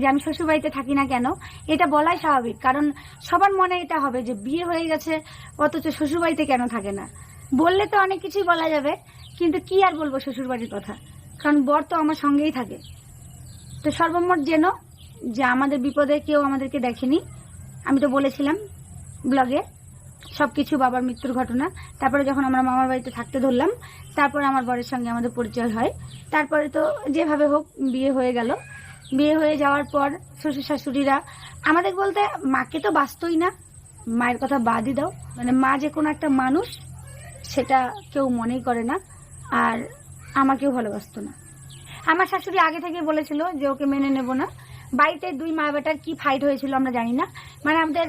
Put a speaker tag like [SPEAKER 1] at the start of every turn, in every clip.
[SPEAKER 1] যে আমি শ্বশুরবাড়িতে থাকি না কেন, এটা বলাই স্বাভাবিক। কারণ সবার মনে এটা হবে যে বিয়ে হয়ে গেছে, অথচ শ্বশুরবাড়িতে কেন থাকে না? বললে তো অনেক কিছুই বলা যাবে, কিন্তু কি আর বলব শ্বশুরবাড়ির কথা? কারণ বর তো আমার সঙ্গেই থাকে। তো সর্বমোট যেন যে আমাদের বিপদে কেউ আমাদেরকে দেখেনি, আমি তো বলেছিলাম ব্লগে সব কিছু বাবার মৃত্যুর ঘটনা, তারপরে যখন আমরা মামার বাড়িতে থাকতে ধরলাম, তারপরে আমার বরের সঙ্গে আমাদের পরিচয় হয়। তারপরে তো যেভাবে হোক বিয়ে হয়ে গেল। বিয়ে হয়ে যাওয়ার পর শ্বশুর শাশুড়িরা আমাদের বলতে মাকে তো বাঁচতই না। মায়ের কথা বাদই দাও। মানে মা যে কোনো একটা মানুষ, সেটা কেউ মনেই করে না আর আমাকেও ভালোবাসতো না। আমার শাশুড়ি আগে থেকে বলেছিল যে ওকে মেনে নেব না। বাড়িতে দুই মা বেটার কি ফাইট হয়েছিল আমরা জানি না। মানে আমাদের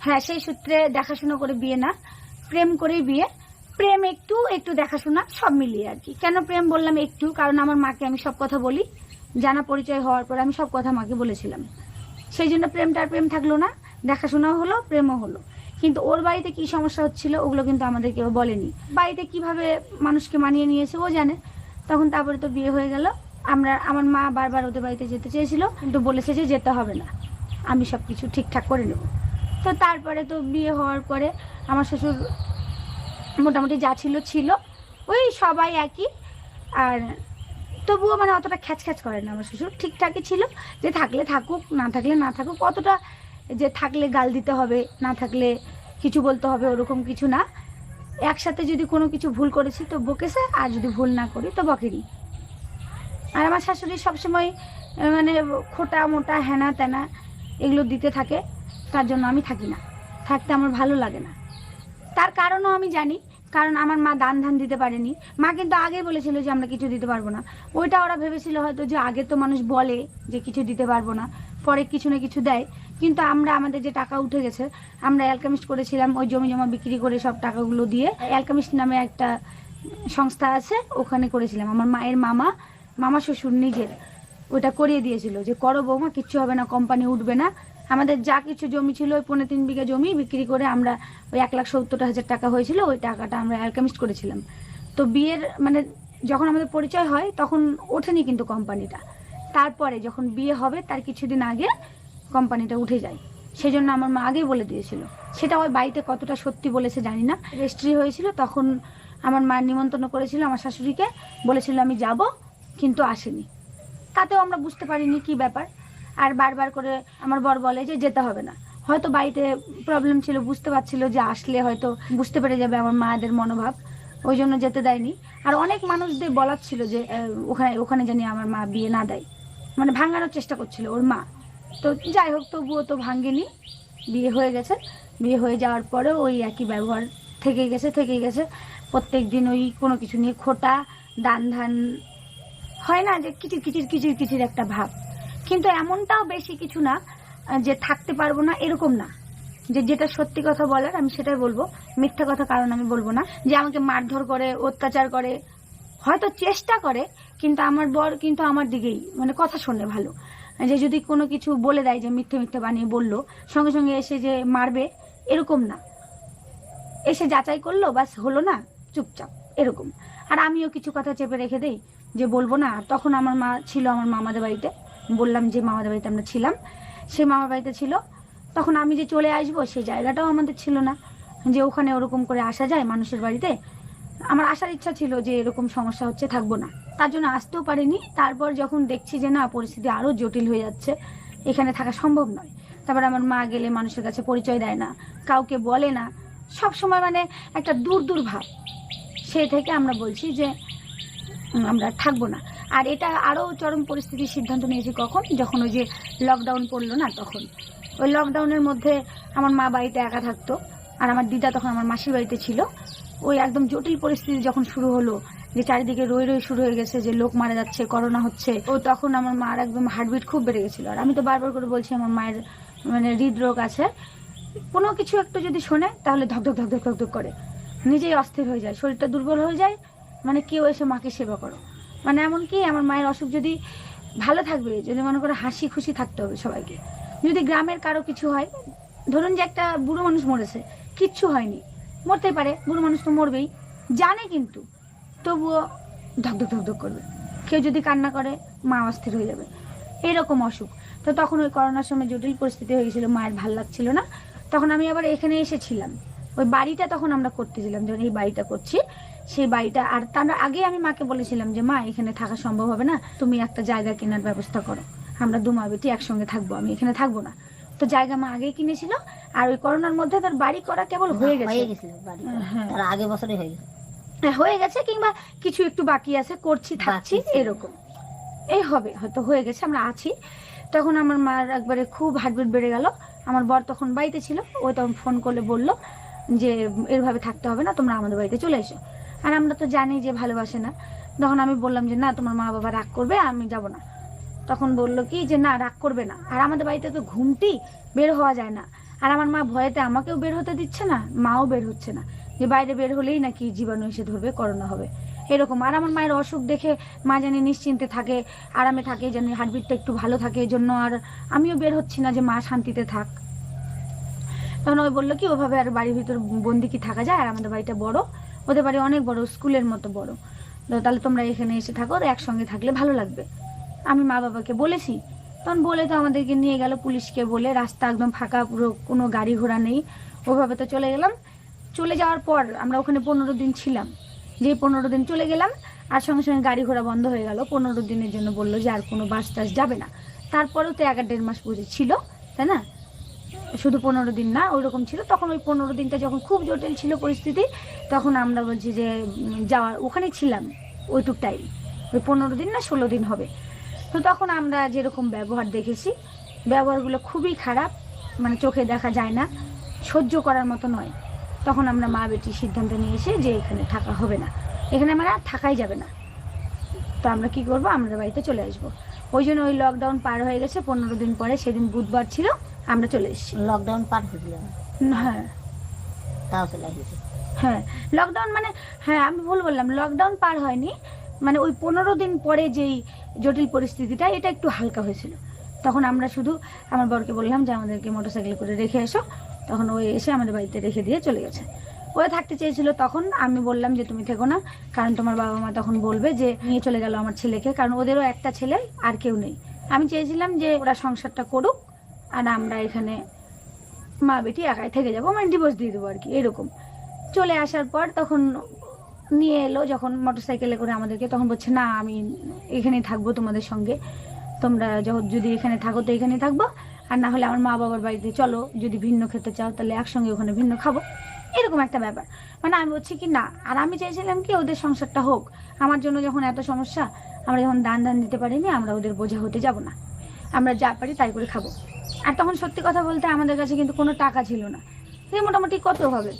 [SPEAKER 1] হ্যাঁ সেই সূত্রে দেখাশোনা করে বিয়ে না। প্রেম করেই বিয়ে। প্রেম একটু একটু দেখাশোনা, সব মিলিয়ে আর কি। কেন প্রেম বললাম একটু? কারণ আমার মাকে আমি সব কথা বলি। জানা পরিচয় হওয়ার পর আমি সব কথা মাকে বলেছিলাম। সেই জন্য প্রেমটার প্রেম থাকল না, দেখাশোনাও হলো, প্রেমও হলো। কিন্তু ওর বাড়িতে কি সমস্যা হচ্ছিল ওগুলো কিন্তু আমাদের কেউ বলেনি। বাড়িতে কীভাবে মানুষকে মানিয়ে নিয়েছে ও জানে। তখন তারপরে তো বিয়ে হয়ে গেল। আমরা, আমার মা বারবার ওদের বাড়িতে যেতে চেয়েছিল, কিন্তু বলেছে যে যেতে হবে না। আমি সব কিছু ঠিকঠাক করে নেব। তো তারপরে তো বিয়ে হওয়ার পরে আমার শ্বশুর মোটামুটি যা ছিল ছিল। ওই সবাই একই। আর তবুও মানে অতটা খ্যাচ খ্যাচ করে না আমার শ্বশুর। ঠিকঠাকই ছিল, যে থাকলে থাকুক, না থাকলে না থাকুক, অতটা যে থাকলে গাল দিতে হবে, না থাকলে কিছু বলতে হবে ওরকম কিছু না। একসাথে যদি কোনো কিছু ভুল করেছি তো বকেছে আর যদি ভুল না করি তো বকেনি। আর আমার শাশুড়ি সবসময় মানে খোটা মোটা, হেনা তেনা এগুলো দিতে থাকে, তার জন্য আমি থাকি না। থাকতে আমার ভালো লাগে না। তার কারণও আমি জানি কারণ আমার মা দান ধান দিতে পারেনি। মা কিন্তু আগেই বলেছিল যে আমরা কিছু দিতে পারব না। ওইটা ওরা ভেবেছিল হয়তো যে আগে তো মানুষ বলে যে কিছু দিতে পারব না, পরে কিছু না কিছু দেয়। কিন্তু আমরা আমাদের যে টাকা উঠে গেছে, আমরা অ্যালকামিস্ট করেছিলাম, ওই জমি জমা বিক্রি করে সব টাকাগুলো দিয়ে অ্যালকামিস্ট নামে একটা সংস্থা আছে, ওখানে করেছিলাম। আমার মায়ের মামা মামা শ্বশুর নিজের, ওটা করিয়ে দিয়েছিল যে, করো বৌমা, কিচ্ছু হবে না কোম্পানি উঠবে না। আমাদের যা কিছু জমি ছিল, ওই পনেরো তিন বিঘা জমি বিক্রি করে আমরা ওই এক লাখ সত্তর হাজার টাকা হয়েছিল, ওই টাকাটা আমরা অ্যালকামিস্ট করেছিলাম। তো বিয়ের মানে যখন আমাদের পরিচয় হয়, তখন ওঠেনি কিন্তু কোম্পানিটা। তারপরে যখন বিয়ে হবে, তার কিছুদিন আগে কোম্পানিটা উঠে যায়। সেই জন্য আমার মা আগেই বলে দিয়েছিল। সেটা ওই বাড়িতে কতটা সত্যি বলেছে জানি না। রেজিস্ট্রি হয়েছিল, তখন আমার মা নিমন্ত্রণ করেছিল আমার শাশুড়িকে। বলেছিল আমি যাব, কিন্তু আসেনি। তাতেও আমরা বুঝতে পারিনি কি ব্যাপার। আর বারবার করে আমার বর বলে যে যেতে হবে না। হয়তো বাড়িতে প্রবলেম ছিল, বুঝতে পারছিল যে আসলে হয়তো বুঝতে পেরে যাবে আমার মায়েদের মনোভাব। ওই জন্য যেতে দেয়নি। আর অনেক মানুষদের বলার ছিল যে ওখানে ওখানে জানি আমার মা বিয়ে না দেয়। মানে ভাঙানোর চেষ্টা করছিল ওর মা। তো যাই হোক, তবুও তো ভাঙ্গেনি বিয়ে হয়ে গেছে। বিয়ে হয়ে যাওয়ার পরেও ওই একই ব্যবহার থেকে গেছে থেকে গেছে। প্রত্যেক দিন ওই কোনো কিছু নিয়ে খোটা, দান ধান হয় না যে কিচির কিচির কিচির কিচির একটা ভাব। কিন্তু এমনটাও বেশি কিছু না যে থাকতে পারব না, এরকম না। যে যেটা সত্যি কথা বলার, আমি সেটাই বলব। মিথ্যা কথা কারণ আমি বলব না। যে আমাকে মারধর করে, অত্যাচার করে, হয়তো চেষ্টা করে, কিন্তু আমার বর কিন্তু আমার দিকেই মানে কথা শোনে ভালো। যে যদি কোনো কিছু বলে দেয়, যে মিথ্যে মিথ্যে বানিয়ে বলল, সঙ্গে সঙ্গে এসে যে মারবে, এরকম না। এসে যাচাই করল বাস হলো না, চুপচাপ, এরকম। আর আমিও কিছু কথা চেপে রেখে দেই, যে বলব না। তখন আমার মা ছিল আমার মামাদের বাড়িতে। বললাম যে মামাদের বাড়িতে আমরা ছিলাম। সে মামার বাড়িতে ছিল। তখন আমি যে চলে আসব সেই জায়গাটাও আমাদের ছিল না। যে ওখানে ওরকম করে আসা যায় মানুষের বাড়িতে। আমার আসার ইচ্ছা ছিল যে এরকম সমস্যা হচ্ছে, থাকব না। তার জন্য আসতেও পারিনি। তারপর যখন দেখছি যে না, পরিস্থিতি আরও জটিল হয়ে যাচ্ছে, এখানে থাকা সম্ভব নয়। তারপর আমার মা গেলে মানুষের কাছে পরিচয় দেয় না, কাউকে বলে না। সব সময় মানে একটা দূর দূর ভাব। সেই থেকে আমরা বলছি যে আমরা থাকব না। আর এটা আরও চরম পরিস্থিতির সিদ্ধান্ত নিয়েছি কখন? যখন ওই যে লকডাউন পড়ল না তখন। ওই লকডাউনের মধ্যে আমার মা বাড়িতে একা থাকতো, আর আমার দিদা তখন আমার মাসির বাড়িতে ছিল। ওই একদম জটিল পরিস্থিতি যখন শুরু হলো, যে চারিদিকে রই রই শুরু হয়ে গেছে, যে লোক মারা যাচ্ছে, করোনা হচ্ছে, ও তখন আমার মার একদম হার্টবিট খুব বেড়ে গেছিল। আর আমি তো বারবার করে বলছি, আমার মায়ের মানে হৃদরোগ আছে। কোনো কিছু একটু যদি শোনে, তাহলে ধক ধক ধক ধক ধক করে। নিজেই অস্থির হয়ে যায়, শরীরটা দুর্বল হয়ে যায় মানে কেউ এসে মাকে সেবা করো। মানে এমনকি আমার মায়ের অসুখ যদি ভালো থাকবে, যদি মনে করে হাসি খুশি থাকতে হবে সবাইকে। যদি গ্রামের কারও কিছু হয়, ধরুন যে একটা বুড়ো মানুষ মরেছে, কিচ্ছু হয়নি। মরতে পারে, বুড়ো মানুষ তো মরবেই, জানে কিন্তু। তবুও ধকধক ধকধক করবে। কেউ যদি কান্না করে, মা অস্থির হয়ে যাবে। এরকম অসুখ। তো তখন ওই করোনার সময় জটিল পরিস্থিতি হয়ে গেছিল, মায়ের ভালো লাগছিল না। তখন আমি আবার এখানে এসেছিলাম। ওই বাড়িটা তখন আমরা করতেছিলাম যখন এই বাড়িটা করছি। সেই বাড়িটা। আর তার আগে আমি মাকে বলেছিলাম যে মা এখানে থাকা সম্ভব হবে না। তুমি একটা জায়গা কেনার ব্যবস্থা করো। আমরা দু মা বেটি একসঙ্গে থাকব। আমি এখানে থাকব না। তো জায়গা মা আগেই কিনেছিল। আর ওই করোনার মধ্যে তার বাড়ি করা কেবল হয়ে গেছে।
[SPEAKER 2] হয়ে গেছিল বাড়ি
[SPEAKER 1] হ্যাঁ।
[SPEAKER 2] তার আগে বছরে হয়ে গেছে।
[SPEAKER 1] হ্যাঁ, হয়ে গেছে কিংবা কিছু একটু বাকি আছে করছি থাকছি এরকম। এই হবে হয়তো হয়ে গেছে আমরা আছি। তখন আমার মার একবারে খুব হার্টবিট বেড়ে গেল। আমার বর তখন বাড়িতে ছিল। ও তখন ফোন করলে বলল যে এরভাবে থাকতে হবে না তোমরা আমাদের বাড়িতে চলে এসো। আর আমরা তো জানি যে ভালোবাসে না। তখন আমি বললাম যে, না, তোমার মা বাবা রাগ করবে, আমি যাব না। তখন বলল কি যে, না, রাগ করবে না। আর আমাদের বাড়িতে তো ঘুমটি বের হওয়া যায় না। আর আমার মা ভয়েতে আমাকেও বের হতে দিচ্ছে না, মাও বের হচ্ছে না। যে বাইরে বের হলেই নাকি জীবাণু এসে ধরবে, করোনা হবে। এরকম। আর আমার মায়ের অসুখ দেখে মা জানি নিশ্চিন্তে থাকে, আরামে থাকে, জানি হার্টবিটটা একটু ভালো থাকে এই জন্য আর আমিও বের হচ্ছি না যে মা শান্তিতে থাক। তখন ওই বলল কি, ওভাবে আর বাড়ির ভিতর বন্দি কি থাকা যায়? আর আমাদের বাড়িটা বড়। ওদের বাড়ি অনেক বড়, স্কুলের মতো বড়। তো তাহলে তোমরা এখানে এসে থাকো একসঙ্গে থাকলে ভালো লাগবে। আমি মা বাবাকে বলেছি, তখন বলে তো আমাদেরকে নিয়ে গেল পুলিশকে বলে, রাস্তা একদম ফাঁকা, পুরো কোনো গাড়ি ঘোড়া নেই। ওভাবে তো চলে গেলাম। চলে যাওয়ার পর আমরা ওখানে পনেরো দিন ছিলাম। যে পনেরো দিন চলে গেলাম, আর সঙ্গে সঙ্গে গাড়ি ঘোড়া বন্ধ হয়ে গেল। পনেরো দিনের জন্য বলল যে আর কোনো বাস টাস যাবে না। তারপরেও তো এক দেড় মাস বুঝে ছিল, তাই না? শুধু পনেরো দিন না ওই রকম ছিল। তখন ওই পনেরো দিনটা যখন খুব জটিল ছিল পরিস্থিতি, তখন আমরা বলছি যে যাওয়ার ওখানেই ছিলাম ওইটুক টাইম ওই পনেরো দিন না ষোলো দিন হবে। তো তখন আমরা যেরকম ব্যবহার দেখেছি, ব্যবহারগুলো খুবই খারাপ মানে চোখে দেখা যায় না, সহ্য করার মতো নয়। তখন আমরা মা বেটি সিদ্ধান্ত নিয়ে এসে যে, এখানে থাকা হবে না। এখানে আমরা আর থাকাই যাবে না। তো আমরা কি করব? আমরা বাড়িতে চলে আসব। ওই জন্য ওই লকডাউন পার হয়ে গেছে, পনেরো দিন পরে, সেদিন বুধবার ছিল। আমরা চলে এসেছি।
[SPEAKER 2] লকডাউন পার হয়েছিল
[SPEAKER 1] হ্যাঁ।
[SPEAKER 2] তাও চলে
[SPEAKER 1] হ্যাঁ লকডাউন মানে হ্যাঁ আমি ভুল বললাম। লকডাউন পার হয়নি। মানে ওই পনেরো দিন পরে যেই জটিল পরিস্থিতিটা এটা একটু হালকা হয়েছিল। তখন আমরা শুধু আমার বরকে বললাম যে আমাদেরকে মোটরসাইকেল করে রেখে এসো। তখন ওই এসে আমাদের বাড়িতে রেখে দিয়ে চলে গেছে। ও থাকতে চেয়েছিল তখন আমি বললাম যে তুমি থেকো না। কারণ তোমার বাবা মা তখন বলবে যে নিয়ে চলে গেল আমার ছেলেকে। কারণ ওদেরও একটা ছেলে আর কেউ নেই। আমি চেয়েছিলাম যে ওরা সংসারটা করুক। আর আমরা এখানে মা বেটি একাই থেকে যাব মানে ডিভোর্স দিয়ে দেবো আর কি, এরকম। চলে আসার পর তখন নিয়ে এলো, যখন মোটরসাইকেলে করে আমাদেরকে, তখন বলছে, না, আমি এখানেই থাকব তোমাদের সঙ্গে। তোমরা যখন যদি এখানে থাকো তো এখানেই থাকব। আর না হলে আমার মা বাবার বাড়িতে চলো, যদি ভিন্ন খেতে চাও তাহলে একসঙ্গে ওখানে ভিন্ন খাব। এরকম একটা ব্যাপার। মানে আমি বলছি কি, না। আর আমি চাইছিলাম কি, ওদের সংসারটা হোক। আমার জন্য যখন এত সমস্যা, আমরা যখন দান দান দিতে পারিনি, আমরা ওদের বোঝা হতে যাব না। আমরা যা পারি তাই করে খাব। আর তখন সত্যি কথা বলতে আমাদের কাছে কিন্তু কোনো টাকা ছিল না। এই মোটামুটি কত হবে?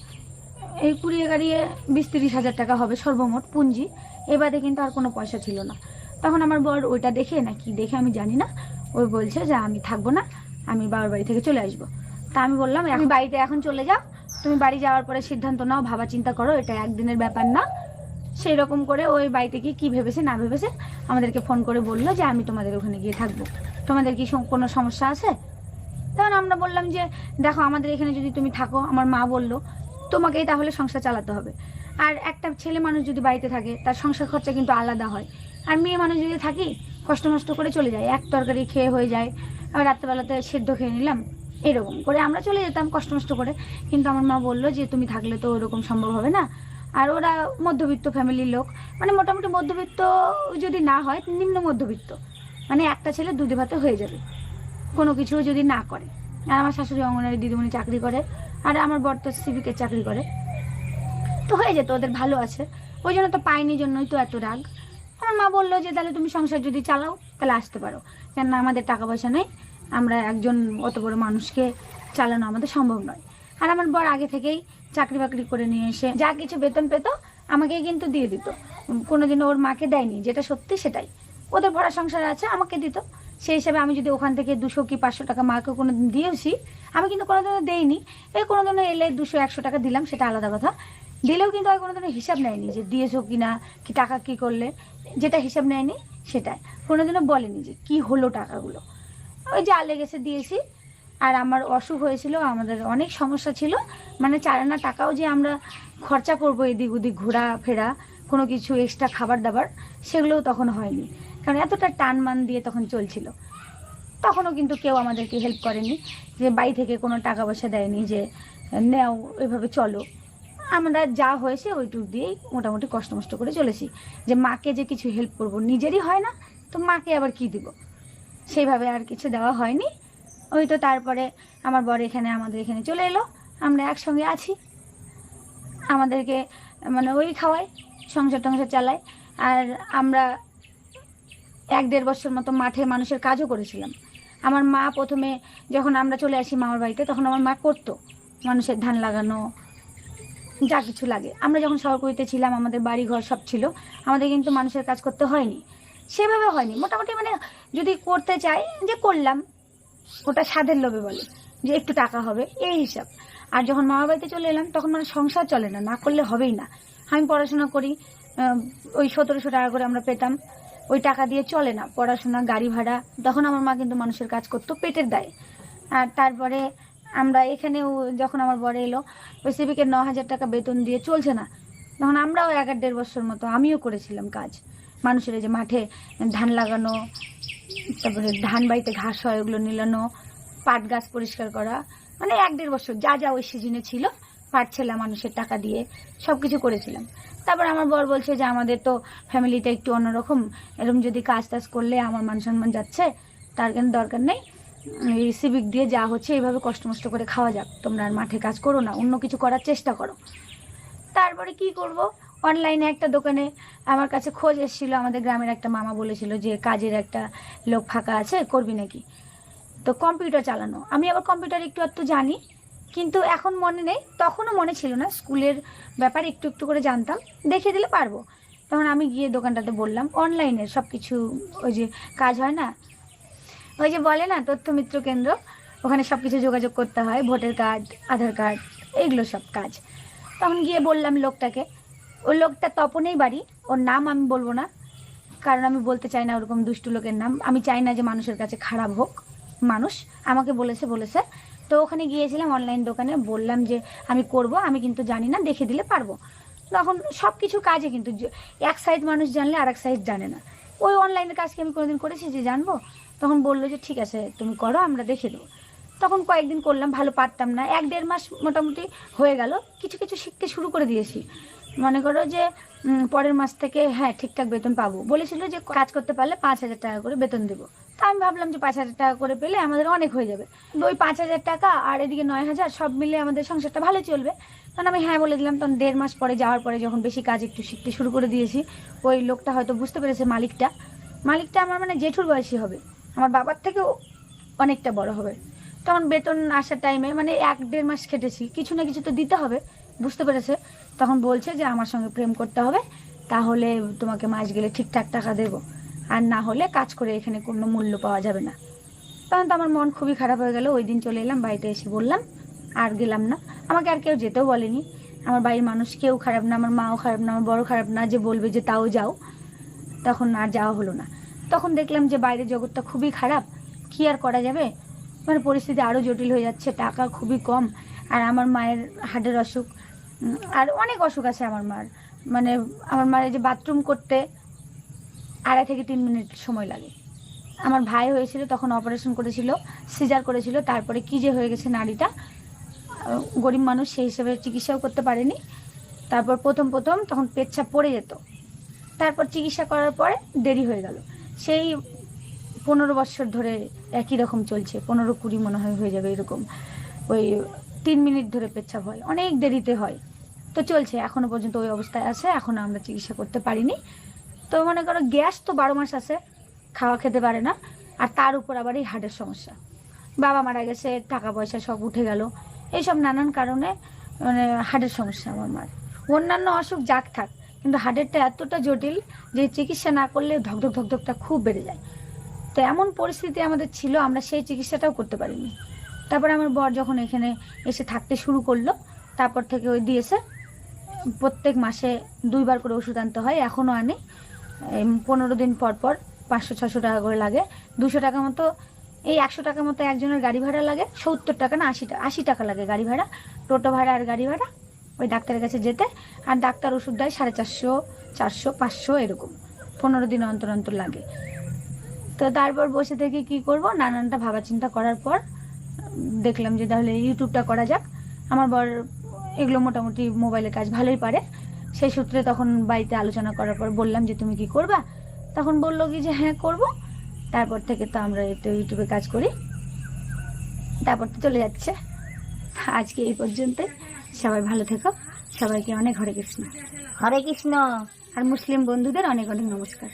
[SPEAKER 1] এই কুড়িয়ে গাড়িয়ে বিশ তিরিশ হাজার টাকা হবে সর্বমোট পুঁজি এবারে কিন্তু আর কোনো পয়সা ছিল না। তখন আমার বর ওইটা দেখে না কি দেখে আমি জানি না। ওই বলছে যে আমি থাকব না আমি বাবার বাড়ি থেকে চলে আসব। তা আমি বললাম আমি বাড়িতে এখন চলে যাও। তুমি বাড়ি যাওয়ার পরে সিদ্ধান্ত নাও ভাবা চিন্তা করো এটা একদিনের ব্যাপার না। সেই রকম করে ওই বাড়িতে গিয়ে কী ভেবেছে না ভেবেছে আমাদেরকে ফোন করে বলল যে আমি তোমাদের ওখানে গিয়ে থাকব। তোমাদের কি কোনো সমস্যা আছে? তখন আমরা বললাম যে, দেখো, আমাদের এখানে যদি তুমি থাকো, আমার মা বলল, তোমাকেই তাহলে সংসার চালাতে হবে। আর একটা ছেলে মানুষ যদি বাড়িতে থাকে, তার সংসার খরচা কিন্তু আলাদা হয়। আর মেয়ে মানুষ যদি থাকি, কষ্ট মষ্ট করে চলে যায়। এক তরকারি খেয়ে হয়ে যায়। আবার রাত্রেবেলাতে সেদ্ধ খেয়ে নিলাম, এরকম করে আমরা চলে যেতাম কষ্ট মষ্ট করে। কিন্তু আমার মা বলল যে, তুমি থাকলে তো ওরকম সম্ভব হবে না। আর ওরা মধ্যবিত্ত ফ্যামিলির লোক মানে মোটামুটি মধ্যবিত্ত যদি না হয়, নিম্ন মধ্যবিত্ত। মানে একটা ছেলে দুধে ভাতে হয়ে যাবে। কোনো কিছু যদি না করে। আর আমার শাশুড়ি অঙ্গনারী দিদিমণি চাকরি করে, আর আমার বর তো সিভিকের চাকরি করে। তো হয়ে যেত, ওদের ভালো আছে। ওই জন্য তো পাইনি জন্যই তো এত রাগ। আমার মা বলল যে, তাহলে তুমি সংসার যদি চালাও, তাহলে আসতে পারো। কেননা আমাদের টাকা পয়সা নেই। আমরা একজন অত বড় মানুষকে চালানো আমাদের সম্ভব নয়। আর আমার বর আগে থেকেই চাকরি বাকরি করে নিয়ে এসে যা কিছু বেতন পেত, আমাকেই কিন্তু দিয়ে দিত। কোনোদিনও ওর মাকে দেয়নি। যেটা সত্যি সেটাই। ওদের ভরা সংসার আছে, আমাকে দিত। সেই হিসাবে আমি যদি ওখান থেকে দুশো কি পাঁচশো টাকা মাকে কোনো দিন দিয়েওছি, আমি কিন্তু কোনোদিনও দেইনি। এই কোনোদিনও এলে দুশো, একশো টাকা দিলাম, সেটা আলাদা কথা। দিলেও কিন্তু আর কোনোদিনও হিসাব নেয়নি যে দিয়েছ কি না কি টাকা কি করলে। যেটা হিসাব নেয়নি, সেটাই। কোনোদিনও বলেনি যে কি হলো টাকাগুলো। ওই যা লেগেছে দিয়েছি, আর আমার অসুখ হয়েছিল, আমাদের অনেক সমস্যা ছিল। মানে চারানা টাকাও যে আমরা খরচা করব এদিক ওদিক ঘোরা ফেরা কোনো কিছু এক্সট্রা খাবার দাবার, সেগুলোও তখন হয়নি। কারণ এতটা টান মান দিয়ে তখন চলছিল। তখনও কিন্তু কেউ আমাদেরকে হেল্প করেনি, যে বাড়ি থেকে কোনো টাকা পয়সা দেয়নি, যে নেও, এভাবে চলো। আমরা যা হয়েছে ওইটুক দিয়েই মোটামুটি কষ্ট মষ্ট করে চলেছি। যে মাকে যে কিছু হেল্প করব, নিজেরই হয় না, তো মাকে আবার কি দিব? সেইভাবে আর কিছু দেওয়া হয়নি। ওই তো তারপরে আমার বর এখানে, আমাদের এখানে চলে এলো। আমরা একসঙ্গে আছি। আমাদেরকে মানে ওই খাওয়ায় সংসার টংসার চালায়। আর আমরা এক দেড় বছর মতো মাঠে মানুষের কাজও করেছিলাম। আমার মা প্রথমে যখন আমরা চলে আসি মামার বাড়িতে, তখন আমার মা করতো মানুষের ধান লাগানো, যা কিছু লাগে। আমরা যখন শহরকুড়িতে ছিলাম, আমাদের বাড়ি ঘর সব ছিল, আমাদের কিন্তু মানুষের কাজ করতে হয়নি। সেভাবে হয়নি। মোটামুটি মানে যদি করতে চাই, যে করলাম, ওটা স্বাদের লোভে বলে, যে একটু টাকা হবে, এই হিসাব। আর যখন মামার বাড়িতে চলে এলাম, তখন মানে সংসার চলে না না করলে হবেই না। আমি পড়াশোনা করি ওই সতেরোশো টাকা করে আমরা পেতাম। ওই টাকা দিয়ে চলে না। পড়াশোনা, গাড়ি ভাড়া, তখন আমার মা কিন্তু মানুষের কাজ করতো, পেটের দায়ে। আর তারপরে আমরা এখানেও যখন আমার বড় এলো, ওই সিভিকে ন হাজার টাকা বেতন দিয়ে চলছে না। তখন আমরাও এক আর দেড় বছর মতো আমিও করেছিলাম কাজ। মানুষের যে মাঠে ধান লাগানো, তারপরে ধান বাড়িতে ঘাস হয়, ওগুলো নিলানো, পাট গাছ পরিষ্কার করা মানে এক দেড় বছর যা যা ওই সিজনে ছিল, পাট ছেলা মানুষের টাকা দিয়ে সব কিছু করেছিলাম। তারপর আমার বর বলছে যে আমাদের তো ফ্যামিলিটা একটু অন্যরকম। এরকম যদি কাজ টাজ করলে আমার মান সম্মান যাচ্ছে, তার কেন দরকার নেই? এই সিভিক দিয়ে যা হচ্ছে এইভাবে কষ্ট মষ্ট করে খাওয়া যাক। তোমরা আর মাঠে কাজ করো না, অন্য কিছু করার চেষ্টা করো। তারপরে কি করব? অনলাইনে একটা দোকানে আমার কাছে খোঁজ এসেছিল, আমাদের গ্রামের একটা মামা বলেছিল যে কাজের একটা লোক ফাঁকা আছে, করবি নাকি? তো কম্পিউটার চালানো। আমি আবার কম্পিউটার একটু একটু জানি কিন্তু এখন মনে নেই, তখনও মনে ছিল না, স্কুলের ব্যাপার একটু একটু করে জানতাম দেখিয়ে দিলে পারব। তখন আমি গিয়ে দোকানটাতে বললাম অনলাইনে সব কিছু ওই যে কাজ হয় না? ওই যে বলে না, তথ্য মিত্র কেন্দ্র, ওখানে সব কিছু যোগাযোগ করতে হয়, ভোটার কার্ড, আধার কার্ড, এইগুলো সব কাজ। তখন গিয়ে বললাম লোকটাকে, ওই লোকটা তপনেই বাড়ি, ওর নাম আমি বলব না, কারণ আমি বলতে চাই না ওরকম দুষ্টু লোকের নাম। আমি চাই না যে মানুষের কাছে খারাপ হোক, মানুষ আমাকে বলেছে বলেছে তো ওখানে গিয়েছিলাম অনলাইন দোকানে, বললাম যে আমি করব, আমি কিন্তু জানি না, দেখে দিলে পারব। তখন সব কিছু কাজে কিন্তু এক সাইজ মানুষ জানলে আর এক সাইজ জানে না। ওই অনলাইনের কাজ কি আমি কোনোদিন করেছি যে জানব? তখন বলল যে, ঠিক আছে, তুমি করো, আমরা দেখে দেবো। তখন কয়েকদিন করলাম, ভালো পারতাম না। এক দেড় মাস মোটামুটি হয়ে গেল, কিছু কিছু শিখতে শুরু করে দিয়েছি। মনে করো যে পরের মাস থেকে হ্যাঁ ঠিকঠাক বেতন পাবো। বলেছিল যে, কাজ করতে পারলে পাঁচ হাজার টাকা করে বেতন দেবো। তা আমি ভাবলাম যে পাঁচ হাজার টাকা করে পেলে আমাদের অনেক হয়ে যাবে। ওই পাঁচ হাজার টাকা আর এদিকে নয় হাজার সব মিলে আমাদের সংসারটা ভালো চলবে। তখন আমি হ্যাঁ বলে দিলাম, তখন দেড় মাস পরে যাওয়ার পরে যখন বেশি কাজ একটু শিখতে শুরু করে দিয়েছি, ওই লোকটা হয়তো বুঝতে পেরেছে মালিকটা। মালিকটা আমার মানে জেঠুর বয়সী হবে। আমার বাবার থেকেও অনেকটা বড় হবে। তখন বেতন আসার টাইমে মানে এক দেড় মাস খেটেছি। কিছু না কিছু তো দিতে হবে, বুঝতে পেরেছে। তখন বলছে যে আমার সঙ্গে প্রেম করতে হবে, তাহলে তোমাকে মাস গেলে ঠিকঠাক টাকা দেবো। আর না হলে কাজ করে এখানে কোনো মূল্য পাওয়া যাবে না। তখন তো আমার মন খুবই খারাপ হয়ে গেল। ওই দিন চলে এলাম, বাড়িতে এসে বললাম, আর গেলাম না। আমাকে আর কেউ যেতেও বলেনি। আমার বাড়ির মানুষ কেউ খারাপ না, আমার মাও খারাপ না, আমার বড় খারাপ না, যে বলবে যে তাও যাও। তখন আর যাওয়া হলো না। তখন দেখলাম যে বাইরের জগৎটা খুবই খারাপ। কি আর করা যাবে? মানে পরিস্থিতি আরও জটিল হয়ে যাচ্ছে, টাকা খুবই কম, আর আমার মায়ের হার্টের অসুখ আর অনেক অসুখ আছে আমার মার। মানে আমার মায়ের যে বাথরুম করতে আড়াই থেকে তিন মিনিট সময় লাগে। আমার ভাই হয়েছিল, তখন অপারেশন করেছিল সিজার করেছিল, তারপরে কি যে হয়ে গেছে নারীটা গরিব মানুষ সেই হিসেবে চিকিৎসাও করতে পারেনি। তারপর প্রথম প্রথম তখন পেচ্ছাপ পড়ে যেত। তারপর চিকিৎসা করার পরে দেরি হয়ে গেল। সেই পনেরো বছর ধরে একই রকম চলছে, পনেরো কুড়ি মনে হয় হয়ে যাবে এরকম। ওই তিন মিনিট ধরে পেচ্ছাপ হয়, অনেক দেরিতে হয়। তো চলছে, এখনও পর্যন্ত ওই অবস্থায় আছে, এখনও আমরা চিকিৎসা করতে পারিনি। তো মনে করো গ্যাস তো বারো মাস আছে, খাওয়া খেতে পারে না, আর তার উপর আবার এই হার্টের সমস্যা। বাবা মারা গেছে, টাকা পয়সা সব উঠে গেল। এইসব নানান কারণে মানে হার্টের সমস্যা আমার মার। অন্যান্য অসুখ যাক থাক, কিন্তু হার্টেরটা এতটা জটিল যে চিকিৎসা না করলে ধকধক ধকধকটা খুব বেড়ে যায়। তো এমন পরিস্থিতি আমাদের ছিল, আমরা সেই চিকিৎসাটাও করতে পারিনি। তারপরে আমার বর যখন এখানে এসে থাকতে শুরু করল, তারপর থেকে ওই দিয়েছে, প্রত্যেক মাসে দুইবার করে ওষুধ আনতে হয় এখনও আনে। পনেরো দিন পর পর পাঁচশো ছশো টাকা করে লাগে। দুশো টাকা মতো, এই একশো টাকা মতো একজনের গাড়ি ভাড়া লাগে। সত্তর টাকা না, আশি টাকা আশি টাকা লাগে গাড়ি ভাড়া, টোটো ভাড়া আর গাড়ি ভাড়া, ওই ডাক্তারের কাছে যেতে। আর ডাক্তার ওষুধ দেয় সাড়ে চারশো চারশো, পাঁচশো এরকম। পনেরো দিন অন্তর অন্তর লাগে। তো তারপর বসে থেকে কি করব? নানানটা ভাবা চিন্তা করার পর, দেখলাম যে তাহলে ইউটিউবটা করা যাক। আমার বর, এগুলো মোটামুটি মোবাইলের কাজ ভালোই পারে। সেই সূত্রে তখন বাড়িতে আলোচনা করার পর বললাম যে তুমি কি করবা? তখন বলল কি যে হ্যাঁ করব। তারপর থেকে তো আমরা একটু ইউটিউবে কাজ করি। তারপর তো চলে যাচ্ছে। আজকে এই পর্যন্ত সবাই ভালো থেকো। সবাইকে অনেক হরে কৃষ্ণ।
[SPEAKER 2] হরে কৃষ্ণ।
[SPEAKER 1] আর মুসলিম বন্ধুদের অনেক অনেক নমস্কার।